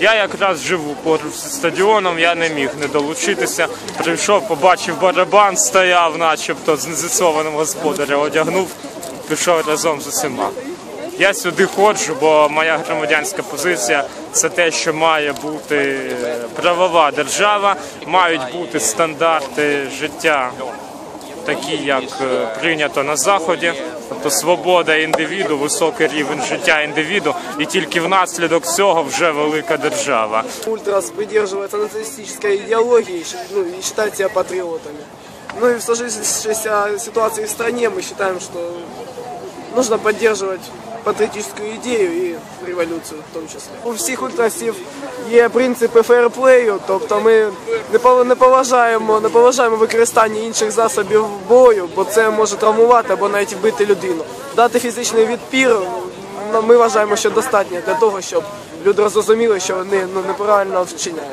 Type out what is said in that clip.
Я якраз живу поруч з стадіоном, я не міг не долучитися. Прийшов, побачив барабан, стояв, начебто з незасованим господаря, одягнув, пішов разом з усіма. Я сюди ходжу, бо моя громадянська позиція це те, що має бути правова держава, мають бути стандарти життя такі, як е, прийнято на заході, тобто свобода індивіду, високий рівень життя індивіду, і тільки внаслідок цього вже велика держава. Ультрас придерживается националистической ідеології ну, і считает себя патриотами. Ну і в сложившейся ситуації в стране мы считаем, что нужно поддерживать патріотичну ідею і революцію в тому числі. У всіх ультрасів є принципи фейерплею, тобто ми не поважаємо, не поважаємо використання інших засобів бою, бо це може травмувати або навіть вбити людину. Дати фізичний відпір ну, ми вважаємо, що достатньо для того, щоб люди зрозуміли, що вони ну, неправильно вчиняють.